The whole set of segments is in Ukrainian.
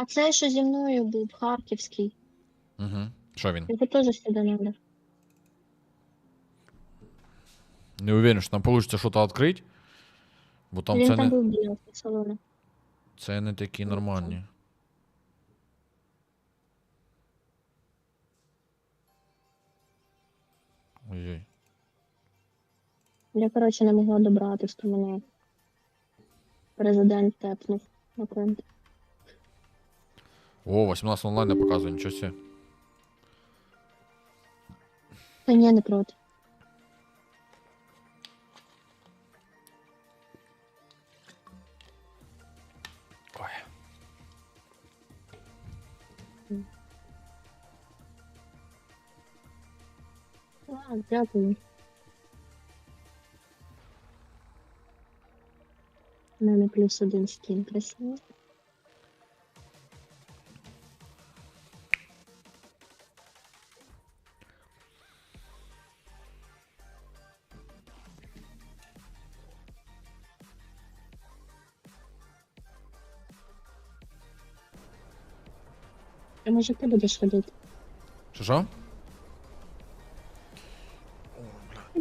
А цей, що зі мною був, харківський. Угу. Що він? Його теж сюди надо. Не уверен, що нам получится что-то открыть. Бо там Він це там не, був біля салону. це не такі нормальні. Ой-ой. Я, коротше, не могла добратись, то мене президент тепнув на конт. О, 18 онлайн не показує, нічого себе. Та ні, не проти. Ой. А, дякую. У мене плюс один скін красивий. А може ти будеш ходити? Що що?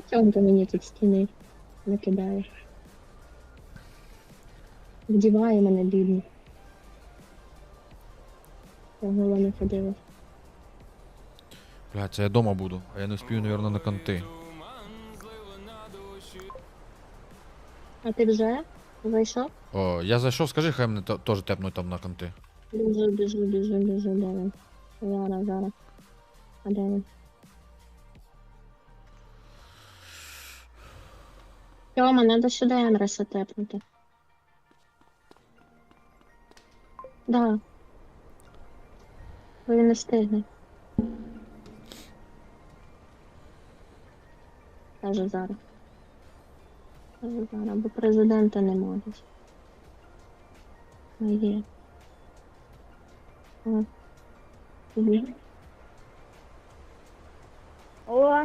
Чого ти мені тут стіни накидаєш? Вдіває мене бідно. Я не ходила. Блядь, це я дома буду, а я не вспію, наверное, на конти. А ти вже зайшов? О, я зайшов, скажи, хай мене те- теж тепнуть там на конти. Біжу, біжу, біжу, біжу, де він? Зараз, зараз. А де він? Тьома, надо сюди Емреса тепнути. Да. Бо він не встигне. Каже зараз. Каже зараз, бо президента не можуть. А є. А. О,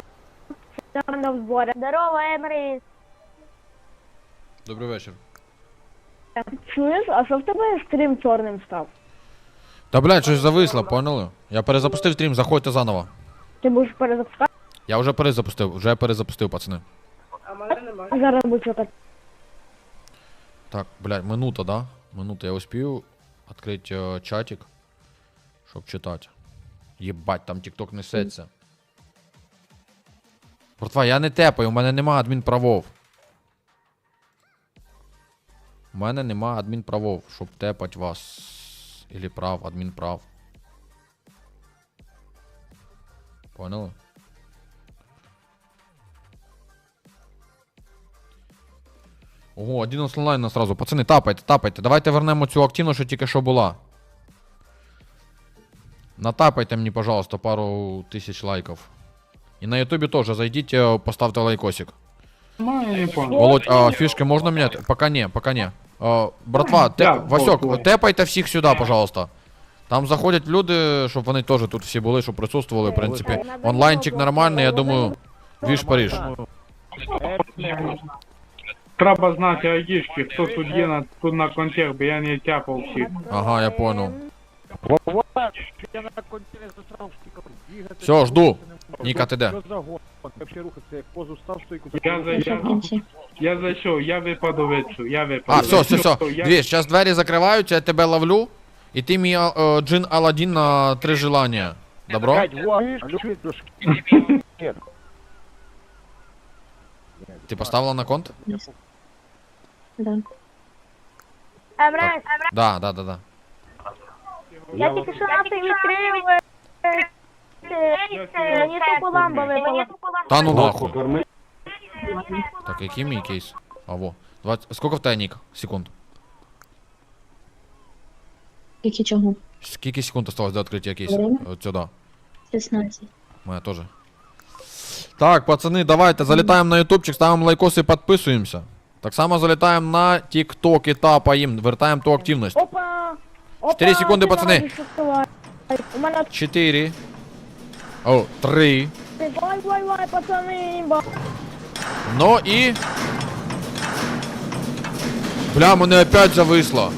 там на сборе. Здорово, Емрис. Добрий вечір. Чуєш, а що в тебе стрім чорним став? Та блядь, щось зависло, поняли? Я перезапустив стрім, заходьте заново. Ти будеш перезапускати? Я вже перезапустив, вже перезапустив, пацани. А зараз будь чекати. Так, блядь, минута, да? Минута, я успію відкрити е, чатик, щоб читати. Єбать, там тікток несеться. Братва, я не тепаю, у мене нема адмінправов. У мене нема адмінправов, щоб тепать вас. Ілі прав, адмінправ. Поняли? Ого, 11 онлайн на сразу. Пацани, тапайте, тапайте. Давайте вернемо цю активну, що тільки що була. Натапайте мені, пожалуйста, пару тисяч лайків. І на ютубі теж зайдіть, е, поставте лайкосик. Ну, я не понял. Володь, а фішки можна міняти? Пока не, пока не. А, братва, те, Да, Васьок, вот, тепайте всіх сюди, пожалуйста. Там заходять люди, щоб вони теж тут всі були, щоб присутствували, в принципі. Онлайнчик нормальний, я думаю, двіж Париж. Треба знати айдішки, хто тут є на, тут на контекст, бо я не тяпав всіх. Ага, я понял. Все, жду. Ніка, ти де? Я зайшов, Інші. я зайшов, я випаду вицю, я випаду. А, все, все, все. Я- Дві, зараз двері закриваються, я тебе ловлю. І ти мій е, джин Аладдін на три желання. Добро? Ти поставила на конт? Да. Да, да, да, да. я тільки що нахуй відкрив. е, е, Мені тупо ламба випала. Та ну нахуй. Так, який мій кейс? А, во. 20... Сколько в тебе нік? Секунд. Тільки чого? Скільки секунд осталось до відкриття кейсу? Время? От сюди. 16. Моя тоже. Так, пацаны, давайте залетаем на ютубчик, ставим лайкосы и подписываемся. Так само залетаем на тикток и тапаем, вертаем ту активность. Опа! Опа, Чотири секунди, ти пацани. навіть відкривай. У мене 4. О, 3. вай, вай, вай, пацани, імба. Ну и... Бля, мене опять зависло.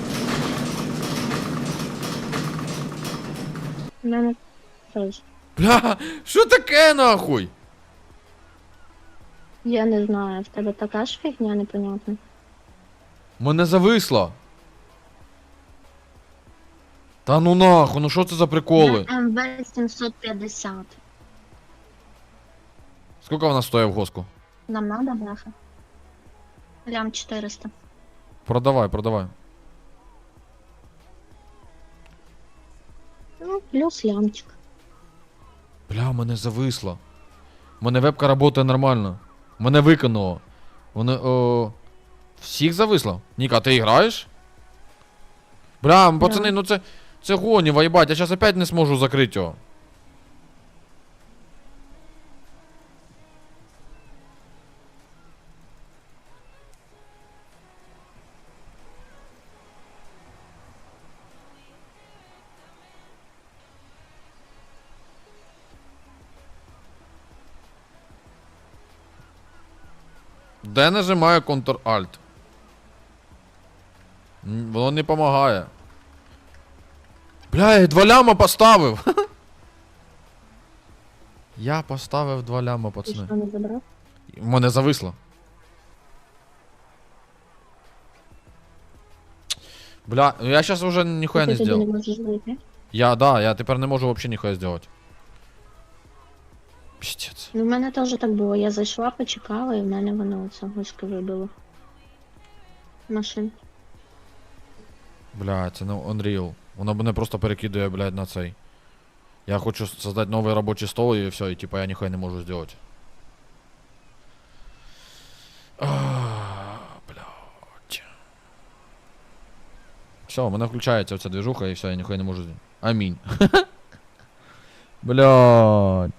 Бля, що таке нахуй? Я не знаю, в тебе така ж фігня непонятна. Мене зависло. Та ну нахуй, ну що це за приколи? МВ 750. Скільки вона стоїть в госку? Нам надо, бляха? Лям 400. Продавай, продавай. Ну, плюс лямчик. Бля, мене зависло. Мене вебка працює нормально. Мене викинуло. Вони. О... Всіх зависло? Ніка, ти граєш? Бля, пацани, ну це. Це гоніво, їбать, я зараз опять не зможу закрити його. Де нажимаю Ctrl-Alt? Воно не допомагає. Бля, я два ляма поставив. Я поставив два ляма, Ти пацани. що не забрав? Мене зависло. Бля, ну я сейчас уже ніхуя Ти не тоді не сделал. можеш вийти. Я, да, я тепер не можу вообще ніхуя сделать. Пиздец. Ну, в мене теж так було. Я зайшла, почекала, і в мене воно оце гуськи вибило. Машин. Бля, це не Unreal. Воно мене просто перекидує, блядь, на цей. Я хочу создать новий робочий стол і все, і типа я ніхуя не можу сделать. А, Блядь. Все, у мене включається оця движуха і все, я ніхуя не можу сделать. Амінь. Блядь.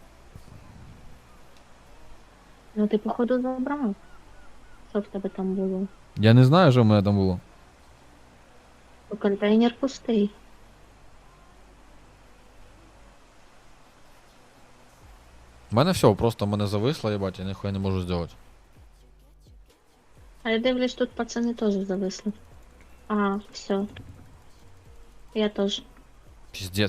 Ну ти походу забрав. Що в тебе там було? Я не знаю, що в мене там було. Бо Контейнер пустий. У мене все, просто мене зависло, їбать, я ніхуя не можу сделать. А я дивлюсь, тут пацани теж зависли. А, все. Я теж. Пиздец.